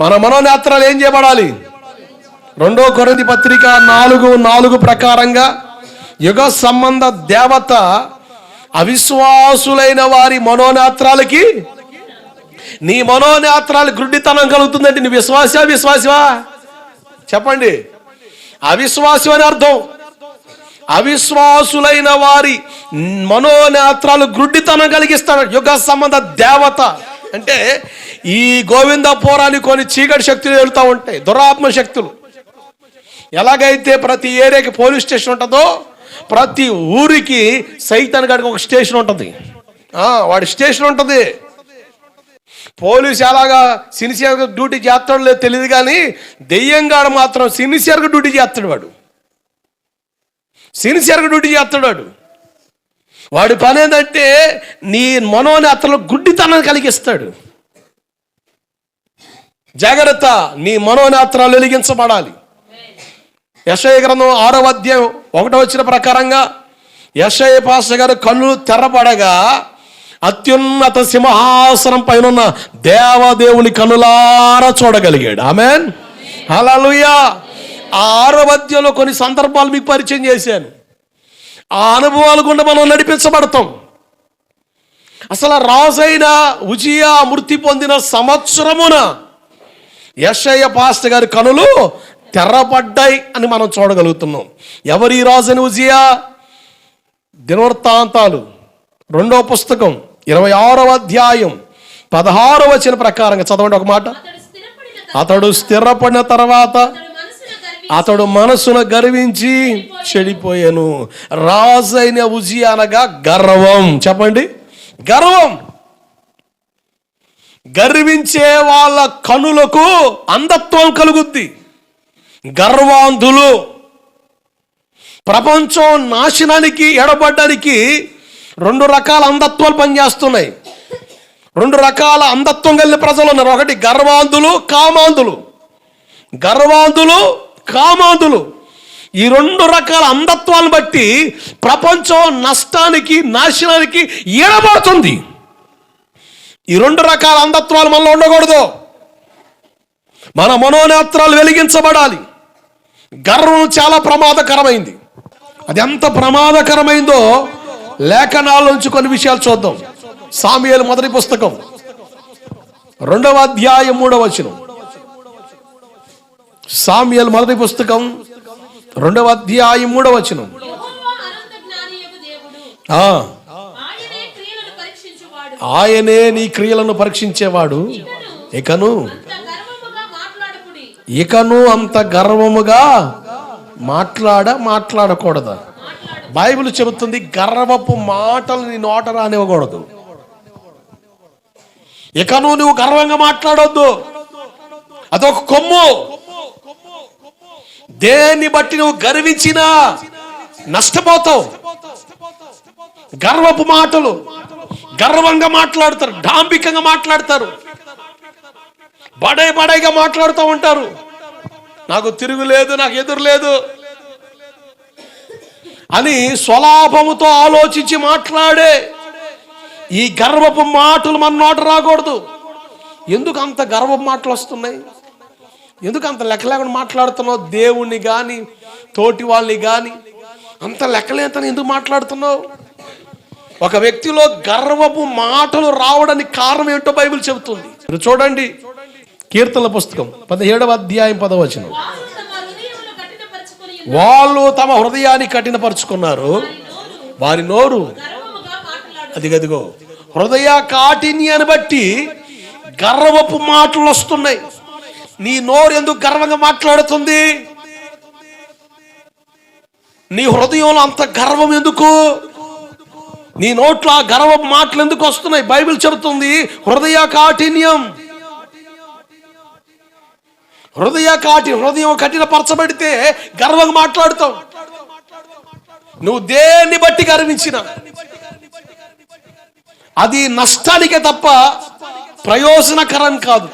మన మనోనేత్రాలు ఏం చేయబడాలి? రెండో కొరది పత్రిక నాలుగు నాలుగు ప్రకారంగా యుగ సంబంధ దేవత అవిశ్వాసులైన వారి మనోనేత్రాలకి నీ మనోనేత్రాలు గుడ్డితనం కలుగుతుందంటే నీ విశ్వాసా విశ్వాసవా? చెప్పండి. అవిశ్వాసం అని అర్థం. అవిశ్వాసులైన వారి మనోనేత్రాలు గుడ్డితనం కలిగిస్తాడు యుగ సంబంధ దేవత. అంటే ఈ గోవిందపురాన్ని కొన్ని చీకటి శక్తులు వెళ్తూ ఉంటాయి దురాత్మ శక్తులు. ఎలాగైతే ప్రతి ఏరియాకి పోలీస్ స్టేషన్ ఉంటుందో ప్రతి ఊరికి సైతాన్ గడికి ఒక స్టేషన్ ఉంటుంది. వాడి స్టేషన్ ఉంటుంది. పోలీసు ఎలాగా సిన్సియర్గా డ్యూటీ చేస్తాడో లేదో తెలియదు కానీ దెయ్యంగాడు మాత్రం సిన్సియర్గా డ్యూటీ చేస్తాడు వాడు. సిన్సియర్గా డ్యూటీ చేస్తాడు వాడు. వాడి పని ఏంటంటే నీ మనోని అతను గుడ్డితనం కలిగిస్తాడు. జాగ్రత్త నీ మనోనేత్రాలు వెలిగించబడాలి. యశయ గ్రంథం ఆరవ అధ్యాయం ఒకటో వచ్చిన ప్రకారంగా యశయ పాస గారు కళ్ళు తెరపడగా అత్యున్నత సింహాసనం పైన దేవదేవుని కనులారా చూడగలిగాడు. ఆమెన్. హల్లెలూయా. ఆ ఆరవ అధ్యాయంలో కొన్ని సందర్భాలు మీకు పరిచయం చేశాను. ఆ అనుభవాలు గుండా మనం నడిపించబడతాం. అసలు రాజైన ఉజియా మృతి పొందిన సంవత్సరమున యశయ్య పాస్టర్ గారి కనులు తెరపడ్డాయి అని మనం చూడగలుగుతున్నాం. ఎవరి రాజుని ఉజియా? దినవృత్తాంతాలు రెండో పుస్తకం ఇరవై ఆరవ అధ్యాయం పదహారవ వచ్చిన ప్రకారంగా చదవండి ఒక మాట. అతడు స్థిరపడిన తర్వాత అతడు మనసున మనసును గర్వించి చెడిపోయాను. రాజైన ఉజి అనగా గర్వం. చెప్పండి. గర్వం. గర్వించే వాళ్ళ కనులకు అంధత్వం కలుగుద్ది. గర్వాంధులు. ప్రపంచం నాశనానికి ఎడబడ్డానికి రెండు రకాల అంధత్వాలు పనిచేస్తున్నాయి. రెండు రకాల అంధత్వం కలిగిన ప్రజలు ఉన్నారు. ఒకటి గర్వాంధులు కామాంధులు. గర్వాంధులు కామాదులు. ఈ రెండు రకాల అంధత్వాన్ని బట్టి ప్రపంచం నష్టానికి నాశనానికి ఈడబడుతుంది ఈ రెండు రకాల అంధత్వాలు మనలో ఉండకూడదు. మన మనోనేత్రాలు వెలిగించబడాలి. గర్వం చాలా ప్రమాదకరమైంది. అది ఎంత ప్రమాదకరమైందో లేఖనాల నుంచి కొన్ని విషయాలు చూద్దాం. సామ్యాలు మొదటి పుస్తకం. రెండవ అధ్యాయం మూడవ వచనం. సామియల్ మొదటి పుస్తకం రెండవ అధ్యాయం మూడవ వచనం. ఆయనే నీ క్రియలను పరీక్షించేవాడు. ఇకను ఇకను? అంత గర్వముగా మాట్లాడ మాట్లాడకూడదు. బైబిల్ చెబుతుంది గర్వపు మాటలు నీ నోట రానివ్వకూడదు. ఇకను నువ్వు గర్వంగా మాట్లాడొద్దు. అదొక కొమ్ము. దేన్ని బట్టి నువ్వు గర్వించినా నష్టపోతావు. గర్వపు మాటలు గర్వంగా మాట్లాడతారు డాంబికంగా మాట్లాడతారు. బడే బడేగా మాట్లాడుతూ ఉంటారు. నాకు తిరుగులేదు నాకు ఎదురు లేదు అని స్వలాభముతో ఆలోచించి మాట్లాడే ఈ గర్వపు మాటలు మన నోట రాకూడదు. ఎందుకు అంత గర్వపు మాటలు వస్తున్నాయి? ఎందుకు అంత లెక్క లేకుండా మాట్లాడుతున్నావు? దేవుణ్ణి కానీ తోటి వాళ్ళని కానీ అంత లెక్కలేతని ఎందుకు మాట్లాడుతున్నావు? ఒక వ్యక్తిలో గర్వపు మాటలు రావడానికి కారణం ఏంటో బైబిల్ చెబుతుంది. మీరు చూడండి కీర్తన పుస్తకం పదిహేడవ అధ్యాయం పదవచనం. వాళ్ళు తమ హృదయాన్ని కఠినపరుచుకున్నారు. వారి నోరు అది గదిగో హృదయ కాఠిన్యాన్ని బట్టి గర్వపు మాటలు వస్తున్నాయి. నీ నోరు ఎందుకు గర్వంగా మాట్లాడుతుంది? నీ హృదయంలో అంత గర్వం ఎందుకు? నీ నోట్లో ఆ గర్వ మాటలు ఎందుకు వస్తున్నాయి? బైబిల్ చెబుతుంది హృదయ కాఠిన్యం హృదయ కాటి హృదయం కఠినపరచబడితే గర్వంగా మాట్లాడుతావు. నువ్వు దేన్ని బట్టి గర్వించిన? అది నష్టానికే తప్ప ప్రయోజనకరం కాదు.